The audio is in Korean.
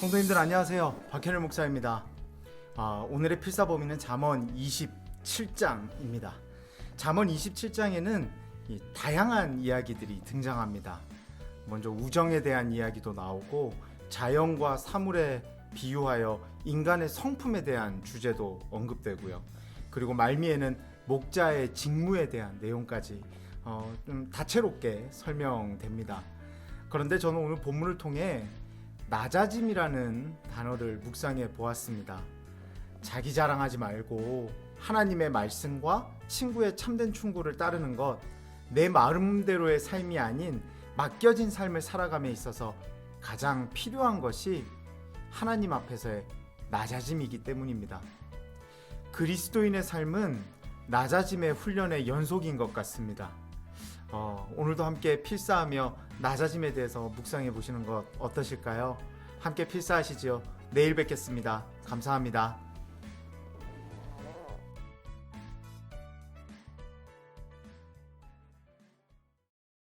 성도님들 안녕하세요. 박현일 목사입니다. 아, 오늘의 필사 범위는 잠언 27장입니다. 잠언 27장에는 다양한 이야기들이 등장합니다. 먼저 우정에 대한 이야기도 나오고 자연과 사물에 비유하여 인간의 성품에 대한 주제도 언급되고요. 그리고 말미에는 목자의 직무에 대한 내용까지 어, 좀 다채롭게 설명됩니다. 그런데 저는 오늘 본문을 통해 낮아짐이라는 단어를 묵상해 보았습니다. 자기 자랑하지 말고 하나님의 말씀과 친구의 참된 충고를 따르는 것, 내 마음대로의 삶이 아닌 맡겨진 삶을 살아감에 있어서 가장 필요한 것이 하나님 앞에서의 낮아짐이기 때문입니다. 그리스도인의 삶은 낮아짐의 훈련의 연속인 것 같습니다. 어, 오늘도 함께 필사하며 낮아짐에 대해서 묵상해 보시는 것 어떠실까요? 함께 필사하시지요. 내일 뵙겠습니다. 감사합니다.